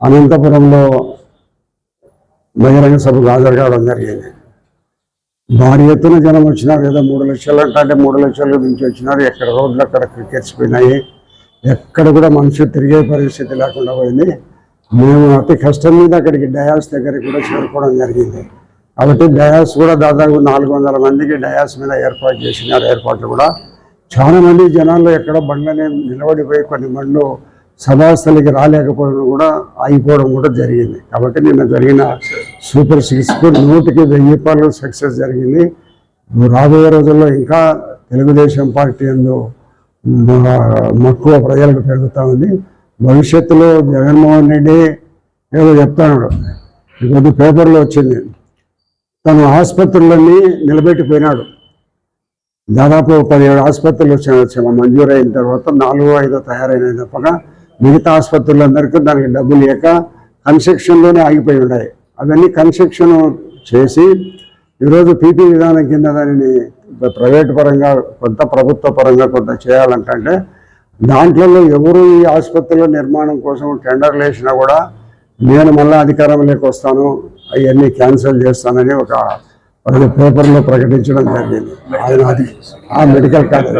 అనంతపురంలో బహిరంగ సభకు హాజరు కావడం జరిగింది. భారీ ఎత్తున జనం వచ్చినారు ఏదో మూడు లక్షలు అంటే మూడు లక్షలు నుంచి వచ్చినారు. ఎక్కడ రోడ్లు అక్కడ క్రికెట్స్ పోయినాయి. ఎక్కడ కూడా మనుషులు తిరిగే పరిస్థితి లేకుండా పోయింది. మేము అతి కష్టం మీద అక్కడికి డయాస్ దగ్గరికి కూడా చేరుకోవడం జరిగింది. కాబట్టి డయాస్ కూడా దాదాపు నాలుగు వందల మందికి డయాస్ మీద ఏర్పాటు చేసినారు. ఏర్పాట్లు కూడా చాలా మంది జనాలు ఎక్కడ బండ్లనే నిలబడిపోయి కొన్ని బండ్లు సభాస్థలికి రాలేకపోవడం కూడా ఆగిపోవడం కూడా జరిగింది. కాబట్టి నిన్న జరిగిన సూపర్ సిక్స్కు నూటికి వెయ్యి రూపాయలు సక్సెస్ జరిగింది. రాబోయే రోజుల్లో ఇంకా తెలుగుదేశం పార్టీ అందు మక్కువ ప్రజలకు పెరుగుతూ ఉంది. భవిష్యత్తులో జగన్మోహన్ రెడ్డి ఏదో చెప్తాడు. ఈరోజు పేపర్లో వచ్చింది. తను ఆసుపత్రులన్నీ నిలబెట్టిపోయినాడు. దాదాపు పదిహేడు ఆసుపత్రులు వచ్చిన మంజూరు అయిన తర్వాత నాలుగో ఐదో తయారైన తప్పగా మిగతా ఆసుపత్రులందరికీ దానికి డబ్బులు లేక కన్స్ట్రక్షన్లోనే ఆగిపోయి ఉన్నాయి అవన్నీ కన్స్ట్రక్షన్ చేసి ఈరోజు పీపీ విధానం కింద దానిని ప్రైవేట్ పరంగా కొంత ప్రభుత్వ పరంగా కొంత చేయాలంటే దాంట్లో ఎవరు ఈ ఆసుపత్రుల నిర్మాణం కోసం టెండర్లు వేసినా కూడా నేను మళ్ళీ అధికారంలోకి వస్తాను అవన్నీ క్యాన్సిల్ చేస్తానని ఒక ఒక పేపర్లో ప్రకటించడం జరిగింది. ఆయన అది ఆ మెడికల్ కాలేజ్.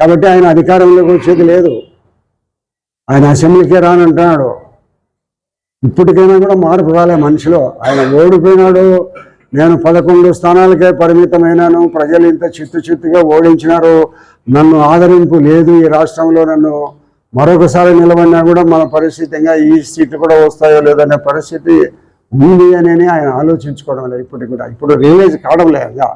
కాబట్టి ఆయన అధికారంలోకి వచ్చేది లేదు. ఆయన అసెంబ్లీకే రానంటున్నాడు. ఇప్పటికైనా కూడా మార్పు రాలే మనిషిలో. ఆయన ఓడిపోయినాడు. నేను పదకొండు స్థానాలకే పరిమితమైనాను. ప్రజలు ఇంత చిత్తు చిత్తుగా ఓడించినారు. నన్ను ఆదరింపు లేదు ఈ రాష్ట్రంలో. నన్ను మరొకసారి నిలబడినా కూడా మన పరిస్థితి ఈ సీట్లు కూడా వస్తాయో లేదనే పరిస్థితి ఉంది అని ఆయన ఆలోచించుకోవడం లేదు. ఇప్పటికి కూడా. ఇప్పుడు రియలైజ్ కావడం లేదు.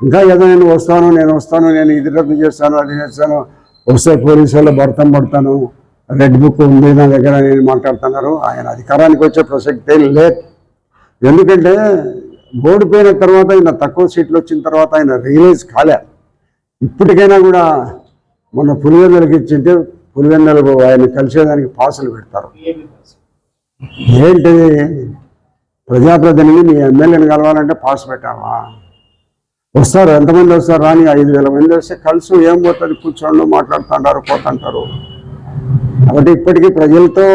ఇంకా ఏదో నేను వస్తాను నేను వస్తాను నేను ఇది రద్దు చేస్తాను అది చేస్తాను వస్తే పోలీసు వాళ్ళు భర్తం పడతాను. రెడ్ బుక్ ఉంది నా దగ్గర నేను మాట్లాడుతున్నారు. ఆయన అధికారానికి వచ్చే ప్రసక్తే లేదు. ఎందుకంటే ఓడిపోయిన తర్వాత ఆయన తక్కువ సీట్లు వచ్చిన తర్వాత ఆయన రియలైజ్ కాలే. ఇప్పటికైనా కూడా మొన్న పులివెందులకి ఇచ్చింటే పులివెందులకు ఆయన కలిసేదానికి పాసులు పెడతారు. ఏంటిది? ప్రజాప్రతినిధి మీ ఎమ్మెల్యేని కలవాలంటే పాస్ పెట్టావా వస్తారు ఎంతమంది వస్తారు? రాని ఐదు వేల మంది వస్తే కలిసి ఏం పోతుంది? కూర్చోండి మాట్లాడుతుంటారు పోతుంటారు. కాబట్టి ఇప్పటికీ ప్రజలతో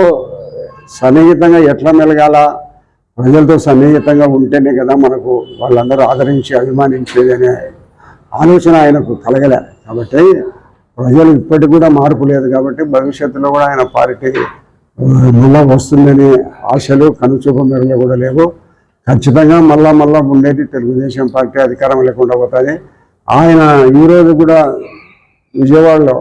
సన్నిహితంగా ఎట్లా మెలగాల? ప్రజలతో సన్నిహితంగా ఉంటేనే కదా మనకు వాళ్ళందరూ ఆదరించి అభిమానించేది అనే ఆలోచన ఆయనకు కలగలే. కాబట్టి ప్రజలు ఇప్పటికి కూడా మార్పు లేదు కాబట్టి భవిష్యత్తులో కూడా ఆయన పార్టీ మళ్ళా వస్తుందనే ఆశలు కనుచూపు మేరలో కూడా లేవు. ఖచ్చితంగా మళ్ళా మళ్ళా ఉండేది తెలుగుదేశం పార్టీ అధికారం లేకుండా పోతుంది. ఆయన ఈరోజు కూడా విజయవాడలో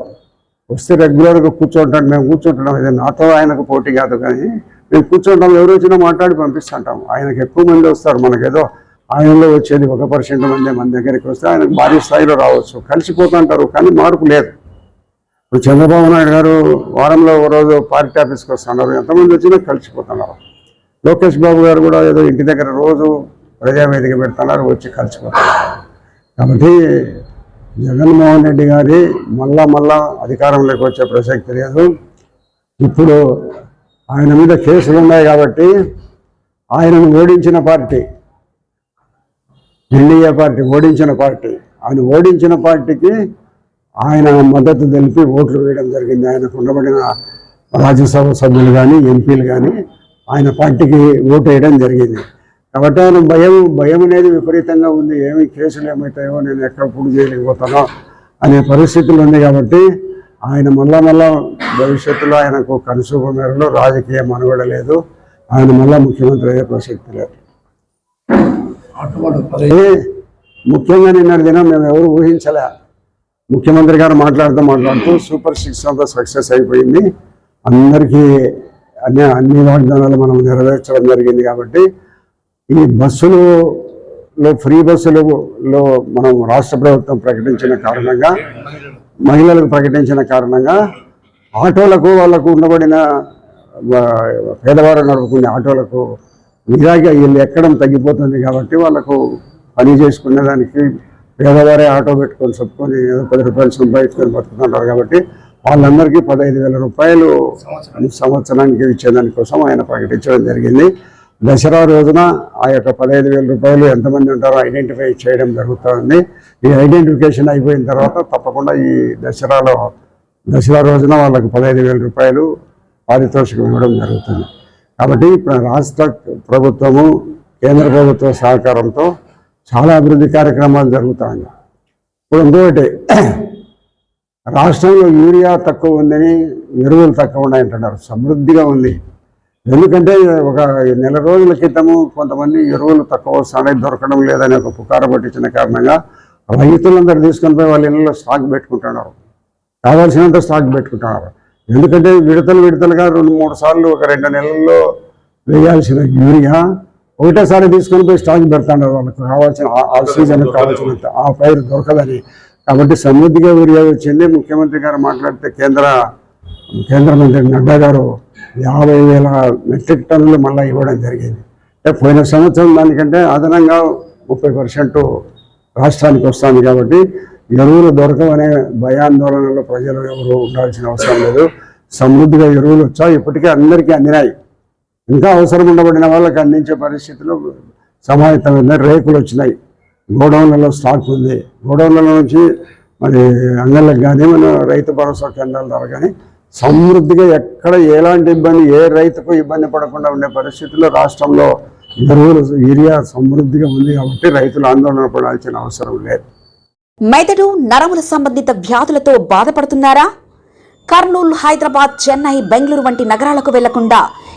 వస్తే రెగ్యులర్గా కూర్చుంటాం మేము కూర్చుంటున్నాం ఇది నాతో ఆయనకు పోటీ కాదు కానీ మేము కూర్చుంటాం ఎవరు వచ్చినా మాట్లాడి పంపిస్తుంటాం. ఆయనకు ఎక్కువ మంది వస్తారు మనకేదో. ఆయనలో వచ్చేది ఒక పర్సెంట్ మంది మన దగ్గరికి వస్తే ఆయనకు భారీ స్థాయిలో రావచ్చు. కలిసిపోతుంటారు కానీ మార్పు లేదు. ఇప్పుడు చంద్రబాబు నాయుడు గారు వారంలో ఒక రోజు పార్టీ ఆఫీస్కి వస్తున్నారు. ఎంతమంది వచ్చినా కలిసిపోతున్నారు. లోకేష్ బాబు గారు కూడా ఏదో ఇంటి దగ్గర రోజు ప్రజావేదిక పెడుతున్నారు వచ్చి కలిసిపోతున్నారు కాబట్టి జగన్మోహన్ రెడ్డి గారి మళ్ళా మళ్ళా అధికారంలోకి వచ్చే ప్రసక్తి లేదు. ఇప్పుడు ఆయన మీద కేసులు ఉన్నాయి కాబట్టి ఆయనను ఓడించిన పార్టీ ఎన్డీఏ పార్టీ ఓడించిన పార్టీ ఆయన ఓడించిన పార్టీకి ఆయన మద్దతు తెలిపి ఓట్లు వేయడం జరిగింది. ఆయనకు ఉండబడిన రాజ్యసభ సభ్యులు కానీ ఎంపీలు కానీ ఆయన పార్టీకి ఓటు వేయడం జరిగింది. కాబట్టి ఆయన భయం భయం అనేది విపరీతంగా ఉంది. ఏమి కేసులు ఏమవుతాయో నేను ఎక్కడ పూర్తి చేయలేకపోతానో అనే పరిస్థితులు ఉంది కాబట్టి ఆయన మళ్ళా మళ్ళా భవిష్యత్తులో ఆయనకు కనుసూప మేరలో రాజకీయ మనుగడ లేదు. ఆయన మళ్ళా ముఖ్యమంత్రి అయ్యే ప్రసక్తి లేదు. ముఖ్యంగా నిన్న దినం మేము ఎవరు ఊహించలే. ముఖ్యమంత్రి గారు మాట్లాడుతూ మాట్లాడుతూ సూపర్ సిక్స్ అంతా సక్సెస్ అయిపోయింది. అందరికీ అన్ని అన్ని వాగ్దానాలు మనం నెరవేర్చడం జరిగింది కాబట్టి ఈ బస్సులు లో ఫ్రీ బస్సులలో మనం రాష్ట్ర ప్రభుత్వం ప్రకటించిన కారణంగా మహిళలకు ప్రకటించిన కారణంగా ఆటోలకు వాళ్ళకు ఉండబడిన పేదవారు నడుపుకునే ఆటోలకు నిరాగా వీళ్ళు ఎక్కడం తగ్గిపోతుంది కాబట్టి వాళ్ళకు పని చేసుకునే దానికి పేదవారే ఆటో పెట్టుకొని చెప్పుకొని ఏదో పది రూపాయలు సంపాదించుకొని బతుకుతుంటారు కాబట్టి వాళ్ళందరికీ పదహైదు వేల రూపాయలు సంవత్సరానికి. ఇచ్చేదానికోసం ఆయన ప్రకటించడం జరిగింది. దసరా రోజున ఆ యొక్క పదహైదు వేల రూపాయలు ఎంతమంది ఉంటారో ఐడెంటిఫై చేయడం జరుగుతుంది. ఈ ఐడెంటిఫికేషన్ అయిపోయిన తర్వాత తప్పకుండా ఈ దసరాలో దసరా రోజున వాళ్ళకు పదహైదు వేల రూపాయలు పారితోషికం ఇవ్వడం జరుగుతుంది. కాబట్టి ఇప్పుడు రాష్ట్ర ప్రభుత్వము కేంద్ర ప్రభుత్వ సహకారంతో చాలా అభివృద్ధి కార్యక్రమాలు జరుగుతాయి. ఇప్పుడు ఇంకొకటి రాష్ట్రంలో యూరియా తక్కువ ఉందని ఎరువులు తక్కువ ఉన్నాయంటున్నారు. సమృద్ధిగా ఉంది. ఎందుకంటే ఒక నెల రోజుల క్రితము కొంతమంది ఎరువులు తక్కువ వస్తున్నాయి దొరకడం లేదని ఒక పుకారు పట్టించిన కారణంగా రైతులందరూ తీసుకొని పోయి వాళ్ళ ఇళ్ళలో స్టాక్ పెట్టుకుంటున్నారు. కావాల్సినంత స్టాక్ పెట్టుకుంటున్నారు. ఎందుకంటే విడతలు విడతలుగా రెండు మూడు సార్లు ఒక రెండు నెలల్లో వేయాల్సిన యూరియా ఒకటేసారి తీసుకొని పోయి స్టాక్ పెడతాడు వాళ్ళకి కావాల్సిన ఆ- ఆ సీజన్ కావాల్సినంత ఆ పైరు దొరకదని కాబట్టి సమృద్ధిగా యూరియా వచ్చింది. ముఖ్యమంత్రి గారు మాట్లాడితే కేంద్ర కేంద్ర మంత్రి నడ్డా గారు యాభై వేల మెట్రిక్ టన్నులు మళ్ళీ ఇవ్వడం జరిగింది. అంటే పోయిన సంవత్సరం దానికంటే అదనంగా ముప్పై పర్సెంట్ రాష్ట్రానికి వస్తుంది కాబట్టి ఎరువులు దొరకవనే భయాందోళనలో ప్రజలు ఎవరు ఉండాల్సిన అవసరం లేదు. సమృద్ధిగా ఎరువులు వచ్చాయి. ఇప్పటికే అందరికీ అందినాయి. ఇంకా అవసరం ఉండబడిన వాళ్ళకి అందించే పరిస్థితిలో సమాహితమైన రేకులు వచ్చినాయి. గోడౌన్లలో స్టాక్ ఉంది. గోడౌన్లలో నుంచి మరి అంగళ్ళకి కానీ మన రైతు భరోసా కేంద్రాల ద్వారా కానీ సమృద్ధిగా ఎక్కడ ఎలాంటి ఇబ్బంది ఏ రైతుకు ఇబ్బంది పడకుండా ఉండే పరిస్థితుల్లో రాష్ట్రంలో ఎరువులు ఏరియా సమృద్ధిగా ఉంది కాబట్టి రైతులు ఆందోళన పడాల్సిన అవసరం లేదు. మెదడు నరముల సంబంధిత వ్యాధులతో బాధపడుతున్నారా? కర్నూలు హైదరాబాద్ చెన్నై బెంగళూరు వంటి నగరాలకు వెళ్ళకుండా